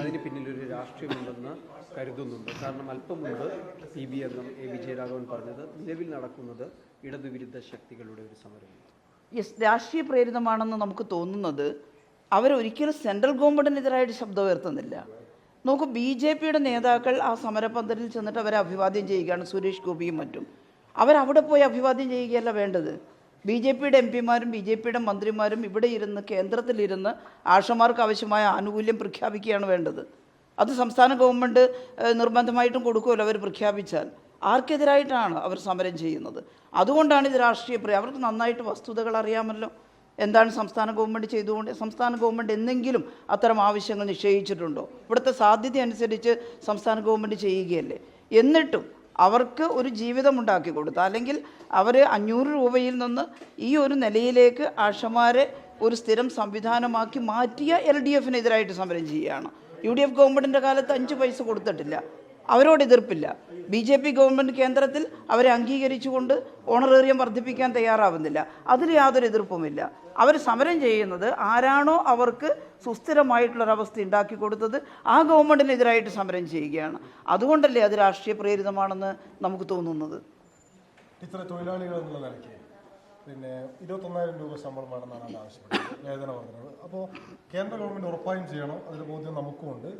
അതിന് പിന്നിലൊരു രാഷ്ട്രീയമുണ്ടെന്ന് കരുതുന്നുണ്ട്. കാരണം അല്പം മുമ്പ് സി ബി എന്നും എ വിജയരാഘവൻ പറഞ്ഞത് നിലവിൽ നടക്കുന്നത് ഇടതുവിരുദ്ധ ശക്തികളുടെ ഒരു സമരമാണ്. യെസ് രാഷ്ട്രീയ പ്രേരിതമാണെന്ന് നമുക്ക് തോന്നുന്നത് അവരൊരിക്കലും സെൻട്രൽ ഗവൺമെന്റിനെതിരായിട്ട് ശബ്ദം ഉയർത്തുന്നില്ല. നോക്കൂ ബി ജെ പിയുടെ നേതാക്കൾ ആ സമരപന്തലിൽ ചെന്നിട്ട് അവരെ അഭിവാദ്യം ചെയ്യുകയാണ് സുരേഷ് ഗോപിയും മറ്റും. അവരവിടെ പോയി അഭിവാദ്യം ചെയ്യുകയല്ല വേണ്ടത്. ബി ജെ പിയുടെ എം പിമാരും ബി ജെ പിയുടെ മന്ത്രിമാരും ഇവിടെ ഇരുന്ന് കേന്ദ്രത്തിലിരുന്ന് ആഷമാർക്ക് ആവശ്യമായ ആനുകൂല്യം പ്രഖ്യാപിക്കുകയാണ് വേണ്ടത്. അത് സംസ്ഥാന ഗവൺമെന്റ് നിർബന്ധമായിട്ടും കൊടുക്കുമല്ലോ അവർ പ്രഖ്യാപിച്ചാൽ. ആർക്കെതിരായിട്ടാണ് അവർ സമരം ചെയ്യുന്നത്. അതുകൊണ്ടാണ് ഇത് രാഷ്ട്രീയ പ്രിയ അവർക്ക് നന്നായിട്ട് വസ്തുതകൾ അറിയാമല്ലോ. എന്താണ് സംസ്ഥാന ഗവൺമെന്റ് ചെയ്തുകൊണ്ട് സംസ്ഥാന ഗവൺമെന്റ് എന്തെങ്കിലും അത്തരം ആവശ്യങ്ങൾ നിശ്ചയിച്ചിട്ടുണ്ടോ? ഇവിടുത്തെ സാധ്യത അനുസരിച്ച് സംസ്ഥാന ഗവൺമെന്റ് ചെയ്യുകയല്ലേ. എന്നിട്ടും അവർക്ക് ഒരു ജീവിതം ഉണ്ടാക്കി കൊടുത്ത. അല്ലെങ്കിൽ അവർ അഞ്ഞൂറ് രൂപയിൽ നിന്ന് ഈ ഒരു നിലയിലേക്ക് ആഷമാരെ ഒരു സ്ഥിരം സംവിധാനമാക്കി മാറ്റിയ എൽ ഡി എഫിനെതിരായിട്ട് സമരം ചെയ്യുകയാണ്. യു ഡി എഫ് ഗവൺമെന്റിന്റെ കാലത്ത് അഞ്ച് പൈസ കൊടുത്തിട്ടില്ല. അവരോട് എതിർപ്പില്ല. ബി ജെ പി ഗവൺമെന്റ് കേന്ദ്രത്തിൽ അവരെ അംഗീകരിച്ചുകൊണ്ട് ഓണറേറിയം വർദ്ധിപ്പിക്കാൻ തയ്യാറാവുന്നില്ല. അതിൽ യാതൊരു എതിർപ്പുമില്ല. അവർ സമരം ചെയ്യുന്നത് ആരാണോ അവർക്ക് സുസ്ഥിരമായിട്ടുള്ളൊരവസ്ഥ ഉണ്ടാക്കി കൊടുത്തത് ആ ഗവൺമെന്റിനെതിരായിട്ട് സമരം ചെയ്യുകയാണ്. അതുകൊണ്ടല്ലേ അത് രാഷ്ട്രീയ പ്രേരിതമാണെന്ന് നമുക്ക് തോന്നുന്നത്? ഇത്ര തൊഴിലാളികൾ എന്നുള്ള നിലയ്ക്ക് പിന്നെ ഇരുപത്തൊന്നായിരം രൂപ ശമ്പളം വേണമെന്നാണ് അത് ആവശ്യപ്പെടുന്നത് വേതന വർധനവ്. അപ്പോൾ കേന്ദ്ര ഗവൺമെന്റ് ഉറപ്പായും ചെയ്യണം. അതിൽ ബോധ്യം നമുക്കുമുണ്ട്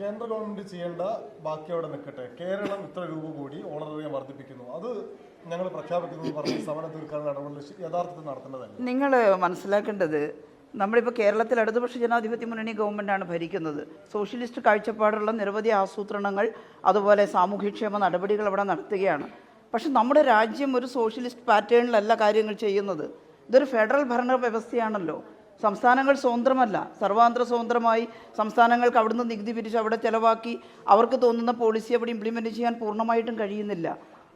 കേന്ദ്ര ഗവൺമെന്റ് ചെയ്യേണ്ട ബാക്കി അവിടെ നിൽക്കട്ടെ. കേരളം ഇത്ര രൂപ കൂടി ഓണറേറിയം വർദ്ധിപ്പിക്കുന്നു. അത് ഞങ്ങൾ പ്രഖ്യാപിക്കുന്നത് നിങ്ങൾ മനസ്സിലാക്കേണ്ടത് നമ്മളിപ്പോൾ കേരളത്തിൽ ഇടതുപക്ഷ ജനാധിപത്യ മുന്നണി ഗവൺമെന്റാണ് ഭരിക്കുന്നത്. സോഷ്യലിസ്റ്റ് കാഴ്ചപ്പാടുള്ള നിരവധി ആസൂത്രണങ്ങൾ അതുപോലെ സാമൂഹ്യക്ഷേമ നടപടികൾ അവിടെ നടത്തുകയാണ്. പക്ഷെ നമ്മുടെ രാജ്യം ഒരു സോഷ്യലിസ്റ്റ് പാറ്റേണിലല്ല കാര്യങ്ങൾ ചെയ്യുന്നത്. ഇതൊരു ഫെഡറൽ ഭരണ വ്യവസ്ഥയാണല്ലോ സംസ്ഥാനങ്ങൾ സ്വതന്ത്രമല്ല. സർവാന്തര സ്വതന്ത്രമായി സംസ്ഥാനങ്ങൾക്ക് അവിടുന്ന് നികുതി പിരിച്ച് അവിടെ ചിലവാക്കി അവർക്ക് തോന്നുന്ന പോളിസി അവിടെ ഇംപ്ലിമെന്റ് ചെയ്യാൻ പൂർണമായിട്ടും കഴിയുന്നില്ല.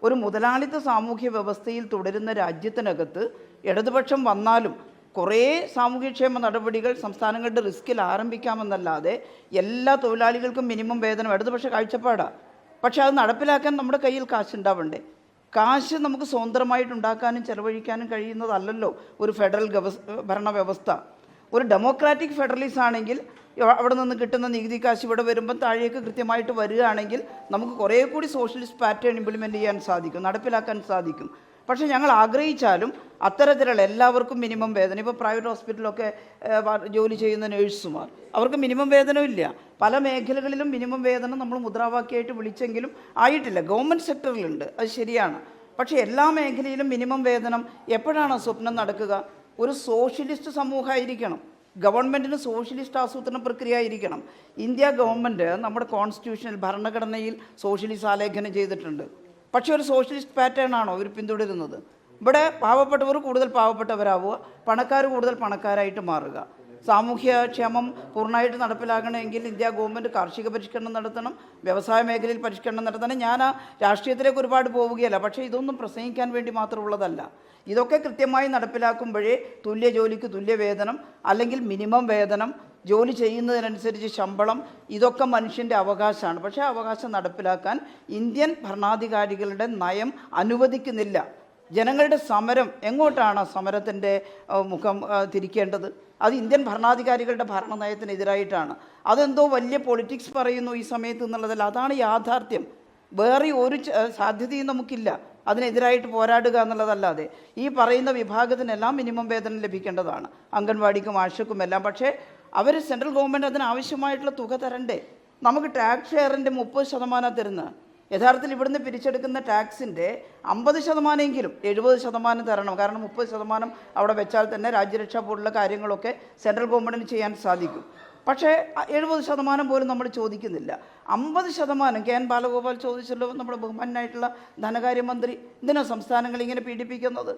ഒരു മുതലാളിത്ത സാമൂഹ്യ വ്യവസ്ഥയിൽ തുടരുന്ന രാജ്യത്തിനകത്ത് ഇടതുപക്ഷം വന്നാലും കുറേ സാമൂഹ്യക്ഷേമ നടപടികൾ സംസ്ഥാനങ്ങളുടെ റിസ്കിൽ ആരംഭിക്കാമെന്നല്ലാതെ എല്ലാ തൊഴിലാളികൾക്കും മിനിമം വേതനം ഇടതുപക്ഷ കാഴ്ചപ്പാടാണ് പക്ഷേ അത് നടപ്പിലാക്കാൻ നമ്മുടെ കയ്യിൽ കാശുണ്ടാവണ്ടേ? കാശ് നമുക്ക് സ്വതന്ത്രമായിട്ട് ഉണ്ടാക്കാനും ചെലവഴിക്കാനും കഴിയുന്നതല്ലല്ലോ ഒരു ഫെഡറൽ ഗവ- ഭരണ വ്യവസ്ഥ ഒരു ഡെമോക്രാറ്റിക് ഫെഡറലിസം ആണെങ്കിൽ അവിടെ നിന്ന് കിട്ടുന്ന നികുതി കാശ് ഇവിടെ വരുമ്പം താഴേക്ക് കൃത്യമായിട്ട് വരികയാണെങ്കിൽ നമുക്ക് കുറേ കൂടി സോഷ്യലിസ്റ്റ് പാറ്റേൺ ഇംപ്ലിമെന്റ് ചെയ്യാൻ സാധിക്കും നടപ്പിലാക്കാൻ സാധിക്കും. പക്ഷേ ഞങ്ങൾ ആഗ്രഹിച്ചാലും അത്തരത്തിലുള്ള എല്ലാവർക്കും മിനിമം വേതനം. ഇപ്പോൾ പ്രൈവറ്റ് ഹോസ്പിറ്റലൊക്കെ ജോലി ചെയ്യുന്ന നേഴ്സുമാർ അവർക്ക് മിനിമം വേതനമില്ല പല മേഖലകളിലും മിനിമം വേതനം നമ്മൾ മുദ്രാവാക്യമായിട്ട് വിളിച്ചെങ്കിലും ആയിട്ടില്ല. ഗവൺമെന്റ് സെക്ടറിലുണ്ട് അത് ശരിയാണ്. പക്ഷേ എല്ലാ മേഖലയിലും മിനിമം വേതനം എപ്പോഴാണ് സ്വപ്നം നടക്കുക? ഒരു സോഷ്യലിസ്റ്റ് സമൂഹമായിരിക്കണം. ഗവൺമെന്റിന് സോഷ്യലിസ്റ്റ് ആസൂത്രണ പ്രക്രിയ ആയിരിക്കണം ഇന്ത്യ ഗവൺമെന്റ് നമ്മുടെ കോൺസ്റ്റിറ്റ്യൂഷനിൽ ഭരണഘടനയിൽ സോഷ്യലിസ്റ്റ് ആലേഖനം ചെയ്തിട്ടുണ്ട്. പക്ഷേ ഒരു സോഷ്യലിസ്റ്റ് പാറ്റേൺ ആണോ അവർ പിന്തുടരുന്നത്? ഇവിടെ പാവപ്പെട്ടവർ കൂടുതൽ പാവപ്പെട്ടവരാവുക പണക്കാർ കൂടുതൽ പണക്കാരായിട്ട് മാറുക. സാമൂഹ്യക്ഷേമം പൂർണമായിട്ട് നടപ്പിലാക്കണമെങ്കിൽ ഇന്ത്യ ഗവൺമെന്റ് കാർഷിക പരിഷ്കരണം നടത്തണം വ്യവസായ മേഖലയിൽ പരിഷ്കരണം നടത്തണം. ഞാൻ ആ രാഷ്ട്രീയത്തിലേക്ക് ഒരുപാട് പോവുകയല്ല പക്ഷേ ഇതൊന്നും പ്രസംഗിക്കാൻ വേണ്ടി മാത്രമുള്ളതല്ല. ഇതൊക്കെ കൃത്യമായി നടപ്പിലാക്കുമ്പോഴേ തുല്യ ജോലിക്ക് തുല്യ വേതനം അല്ലെങ്കിൽ മിനിമം വേതനം ജോലി ചെയ്യുന്നതിനനുസരിച്ച് ശമ്പളം ഇതൊക്കെ മനുഷ്യന്റെ അവകാശമാണ്. പക്ഷേ അവകാശം നടപ്പിലാക്കാൻ ഇന്ത്യൻ ഭരണാധികാരികളുടെ നയം അനുവദിക്കുന്നില്ല. ജനങ്ങളുടെ സമരം എങ്ങോട്ടാണ് സമരത്തിന്റെ മുഖം തിരിക്കേണ്ടത്? അത് ഇന്ത്യൻ ഭരണാധികാരികളുടെ ഭരണനയത്തിനെതിരായിട്ടാണ്. അതെന്തോ വലിയ പൊളിറ്റിക്സ് പറയുന്നു ഈ സമയത്ത് എന്നുള്ളതല്ല. അതാണ് യാഥാർത്ഥ്യം. വേറെ ഒരു സാധ്യതയും നമുക്കില്ല. അതിനെതിരായിട്ട് പോരാടുക എന്നുള്ളതല്ലാതെ. ഈ പറയുന്ന വിഭാഗത്തിനെല്ലാം മിനിമം വേതനം ലഭിക്കേണ്ടതാണ്. അംഗൻവാടിക്കും ആശക്കും എല്ലാം. പക്ഷേ അവർ സെൻട്രൽ ഗവൺമെന്റ് അതിനാവശ്യമായിട്ടുള്ള തുക തരണ്ടേ? നമുക്ക് ടാക്സ് ഷെയറിന്റെ മുപ്പത് ശതമാനം തരുന്ന യഥാർത്ഥത്തിൽ ഇവിടുന്ന് പിരിച്ചെടുക്കുന്ന ടാക്സിന്റെ അമ്പത് ശതമാനമെങ്കിലും എഴുപത് ശതമാനം തരണം. കാരണം മുപ്പത് ശതമാനം അവിടെ വെച്ചാൽ തന്നെ രാജ്യരക്ഷാ പോലുള്ള കാര്യങ്ങളൊക്കെ സെൻട്രൽ ഗവൺമെന്റിന് ചെയ്യാൻ സാധിക്കും. പക്ഷേ എഴുപത് ശതമാനം പോലും നമ്മൾ ചോദിക്കുന്നില്ല. അമ്പത് ശതമാനം കെ എൻ ബാലഗോപാൽ ചോദിച്ചല്ലോ നമ്മുടെ ബഹുമാനായിട്ടുള്ള ധനകാര്യമന്ത്രി എന്തിനാണ് സംസ്ഥാനങ്ങൾ ഇങ്ങനെ പീഡിപ്പിക്കുന്നത്?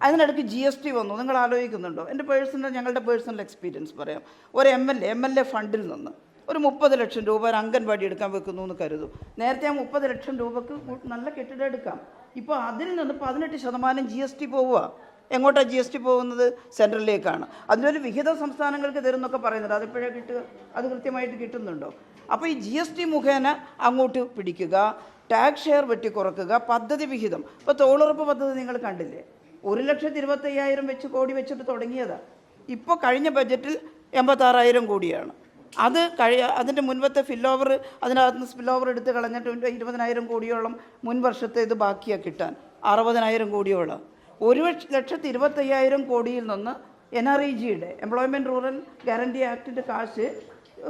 അതിനിടയ്ക്ക് ജി എസ് ടി വന്നു. നിങ്ങൾ ആലോചിക്കുന്നുണ്ടോ? എന്റെ പേഴ്സണൽ ഞങ്ങളുടെ പേഴ്സണൽ എക്സ്പീരിയൻസ് പറയാം. ഒരു M L A M L A ഫണ്ടിൽ നിന്ന് ഒരു മുപ്പത് ലക്ഷം രൂപ ഒരു അംഗൻവാടി എടുക്കാൻ വെക്കുന്നു എന്ന് കരുതും. നേരത്തെ ആ മുപ്പത് ലക്ഷം രൂപക്ക് നല്ല കെട്ടിടം എടുക്കാം. ഇപ്പോൾ അതിൽ നിന്ന് പതിനെട്ട് ശതമാനം ജി എസ് ടി പോവുക എങ്ങോട്ടാണ് ജി എസ് ടി പോകുന്നത്? സെൻട്രലിലേക്കാണ്. അതിനൊരു വിഹിത സംസ്ഥാനങ്ങൾക്ക് തരുന്നൊക്കെ പറയുന്നുണ്ട്. അതിപ്പോഴേ കിട്ടുക അത് കൃത്യമായിട്ട് കിട്ടുന്നുണ്ടോ? അപ്പോൾ ഈ ജി എസ് ടി മുഖേന അങ്ങോട്ട് പിടിക്കുക ടാക്സ് ഷെയർ വെട്ടി കുറക്കുക പദ്ധതി വിഹിതം. ഇപ്പോൾ തൊഴിലുറപ്പ് പദ്ധതി നിങ്ങൾ കണ്ടില്ലേ? ഒരു ലക്ഷത്തി ഇരുപത്തയ്യായിരം വെച്ച് കോടി വെച്ചിട്ട് തുടങ്ങിയതാണ് ഇപ്പോൾ കഴിഞ്ഞ ബജറ്റിൽ എൺപത്താറായിരം കോടിയാണ്. അത് കഴിയ അതിന്റെ മുൻപത്തെ ഫില്ലോവർ അതിനകത്ത് നിന്ന് സ്പില്ലോവർ എടുത്ത് കളഞ്ഞിട്ട് ഇരുപതിനായിരം കോടിയോളം മുൻ വർഷത്തെ ഇത് ബാക്കിയാണ് കിട്ടാൻ. അറുപതിനായിരം കോടിയോളം. ഒരു ലക്ഷ- ലക്ഷത്തി ഇരുപത്തയ്യായിരം കോടിയിൽ നിന്ന് എൻ ആർ ഇ ജിയുടെ എംപ്ലോയ്മെന്റ് റൂറൽ ഗ്യാരണ്ടി ആക്ടിന്റെ കാശ്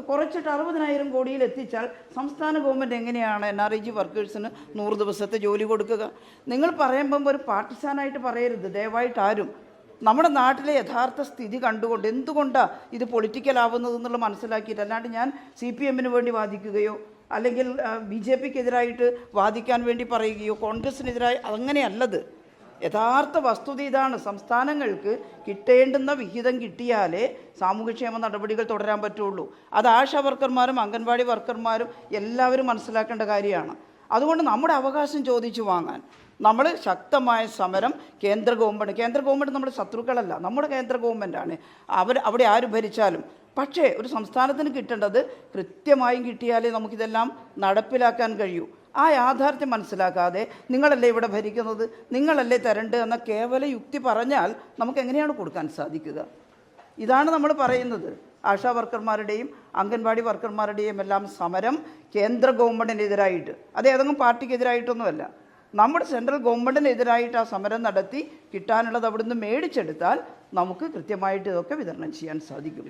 കുറച്ചിട്ട് അറുപതിനായിരം കോടിയിൽ എത്തിച്ചാൽ സംസ്ഥാന ഗവൺമെന്റ് എങ്ങനെയാണ് എൻ ആർ ഐ ജി വർക്കേഴ്സിന് നൂറ് ദിവസത്തെ ജോലി കൊടുക്കുക? നിങ്ങൾ പറയുമ്പം ഒരു പാർട്ടിസാനായിട്ട് പറയരുത്. ദയവായിട്ട് ആരും നമ്മുടെ നാട്ടിലെ യഥാർത്ഥ സ്ഥിതി കണ്ടുകൊണ്ട് എന്തുകൊണ്ടാണ് ഇത് പൊളിറ്റിക്കൽ ആവുന്നത് എന്നുള്ള മനസ്സിലാക്കിയിട്ട് അല്ലാണ്ട് ഞാൻ സി പി എമ്മിന് വേണ്ടി വാദിക്കുകയോ അല്ലെങ്കിൽ ബി ജെ പിക്കെതിരായിട്ട് വാദിക്കാൻ വേണ്ടി പറയുകയോ കോൺഗ്രസിനെതിരായി അങ്ങനെയല്ലത്. യഥാർത്ഥ വസ്തുത ഇതാണ്. സംസ്ഥാനങ്ങൾക്ക് കിട്ടേണ്ടുന്ന വിഹിതം കിട്ടിയാലേ സാമൂഹ്യക്ഷേമ നടപടികൾ തുടരാൻ പറ്റുള്ളൂ. അത് ആശാ വർക്കർമാരും അംഗൻവാടി വർക്കർമാരും എല്ലാവരും മനസ്സിലാക്കേണ്ട കാര്യമാണ്. അതുകൊണ്ട് നമ്മുടെ അവകാശം ചോദിച്ചു വാങ്ങാൻ നമ്മൾ ശക്തമായ സമരം കേന്ദ്ര ഗവൺമെന്റ് കേന്ദ്ര ഗവൺമെന്റ് നമ്മുടെ ശത്രുക്കളല്ല നമ്മുടെ കേന്ദ്ര ഗവൺമെന്റാണ് അവർ അവിടെ ആര് ഭരിച്ചാലും. പക്ഷേ ഒരു സംസ്ഥാനത്തിന് കിട്ടേണ്ടത് കൃത്യമായും കിട്ടിയാലേ നമുക്കിതെല്ലാം നടപ്പിലാക്കാൻ കഴിയൂ. ആ യാഥാർത്ഥ്യം മനസ്സിലാക്കാതെ നിങ്ങളല്ലേ ഇവിടെ ഭരിക്കുന്നത് നിങ്ങളല്ലേ തരണ്ട് എന്ന കേവല യുക്തി പറഞ്ഞാൽ നമുക്ക് എങ്ങനെയാണ് കൊടുക്കാൻ സാധിക്കുക? ഇതാണ് നമ്മൾ പറയുന്നത്. ആശാ വർക്കർമാരുടെയും അംഗൻവാടി വർക്കർമാരുടെയും എല്ലാം സമരം കേന്ദ്ര ഗവൺമെന്റിനെതിരായിട്ട് അത് ഏതെങ്കിലും പാർട്ടിക്കെതിരായിട്ടൊന്നുമല്ല. നമ്മുടെ സെൻട്രൽ ഗവൺമെന്റിനെതിരായിട്ട് ആ സമരം നടത്തി കിട്ടാനുള്ളത് അവിടുന്ന് മേടിച്ചെടുത്താൽ നമുക്ക് കൃത്യമായിട്ട് ഇതൊക്കെ വിതരണം ചെയ്യാൻ സാധിക്കും.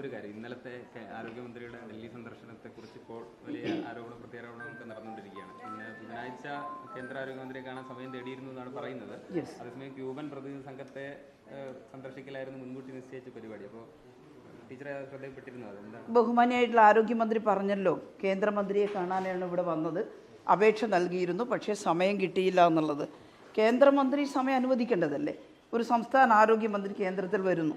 ഒരു കാര്യം. ഇന്നലത്തെ ആരോഗ്യമന്ത്രിയുടെ ഡൽഹി സന്ദർശനത്തെ കുറിച്ച് ഇപ്പോൾ വലിയ ആരോപണ പ്രത്യാരോപണമൊക്കെ നടന്നുകൊണ്ടിരിക്കുകയാണ്. പിന്നെ ബുധനാഴ്ച കേന്ദ്ര ആരോഗ്യമന്ത്രിയെ കാണാൻ സമയം തേടിയിരുന്നു എന്നാണ് പറയുന്നത്. അതേസമയം ക്യൂബൻ പ്രതിനിധി സംഘത്തെ സന്ദർശിക്കലായിരുന്നു മുൻകൂട്ടി നിശ്ചയിച്ച പരിപാടി. അപ്പോൾ ബഹുമാനിയായിട്ടുള്ള ആരോഗ്യമന്ത്രി പറഞ്ഞല്ലോ കേന്ദ്രമന്ത്രിയെ കാണാനാണ് ഇവിടെ വന്നത്. അപേക്ഷ നൽകിയിരുന്നു പക്ഷേ സമയം കിട്ടിയില്ല എന്നുള്ളത്. കേന്ദ്രമന്ത്രി സമയം അനുവദിക്കേണ്ടതല്ലേ? ഒരു സംസ്ഥാന ആരോഗ്യമന്ത്രി കേന്ദ്രത്തിൽ വരുന്നു.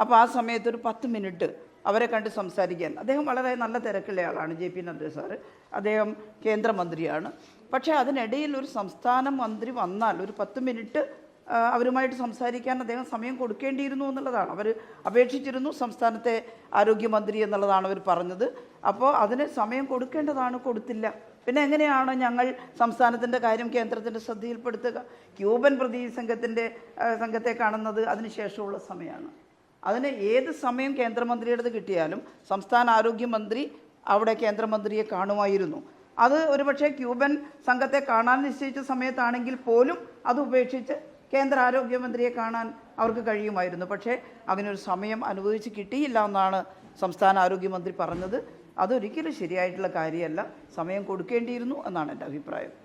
അപ്പോൾ ആ സമയത്ത് ഒരു പത്ത് മിനിറ്റ് അവരെ കണ്ട് സംസാരിക്കാൻ. അദ്ദേഹം വളരെ നല്ല തിരക്കുള്ള ആളാണ് ജെ പി നദ്ദ സാറ്. അദ്ദേഹം കേന്ദ്രമന്ത്രിയാണ്. പക്ഷേ അതിനിടയിൽ ഒരു സംസ്ഥാന മന്ത്രി വന്നാൽ ഒരു പത്ത് മിനിറ്റ് അവരുമായിട്ട് സംസാരിക്കാൻ അദ്ദേഹം സമയം കൊടുക്കേണ്ടിയിരുന്നു എന്നുള്ളതാണ്. അവർ അപേക്ഷിച്ചിരുന്നു സംസ്ഥാനത്തെ ആരോഗ്യമന്ത്രി എന്നുള്ളതാണ് അവർ പറഞ്ഞത്. അപ്പോൾ അതിന് സമയം കൊടുക്കേണ്ടതാണ് കൊടുത്തില്ല. പിന്നെ എങ്ങനെയാണ് ഞങ്ങൾ സംസ്ഥാനത്തിന്റെ കാര്യം കേന്ദ്രത്തിന്റെ ശ്രദ്ധയിൽപ്പെടുത്തുക? ക്യൂബൻ പ്രതിനിധി സംഘത്തിന്റെ സംഘത്തെ കാണുന്നത് അതിന് ശേഷമുള്ള സമയമാണ്. അതിന് ഏത് സമയം കേന്ദ്രമന്ത്രിയുടേത് കിട്ടിയാലും സംസ്ഥാന ആരോഗ്യമന്ത്രി അവിടെ കേന്ദ്രമന്ത്രിയെ കാണുമായിരുന്നു. അത് ഒരുപക്ഷെ ക്യൂബൻ സംഘത്തെ കാണാൻ നിശ്ചയിച്ച സമയത്താണെങ്കിൽ പോലും അത് ഉപേക്ഷിച്ച് കേന്ദ്ര ആരോഗ്യമന്ത്രിയെ കാണാൻ അവർക്ക് കഴിയുമായിരുന്നു. പക്ഷേ അതിനൊരു സമയം അനുവദിച്ച് കിട്ടിയില്ല എന്നാണ് സംസ്ഥാന ആരോഗ്യമന്ത്രി പറഞ്ഞത്. അതൊരിക്കലും ശരിയായിട്ടുള്ള കാര്യമല്ല. സമയം കൊടുക്കേണ്ടിയിരുന്നു എന്നാണ് എന്റെ അഭിപ്രായം.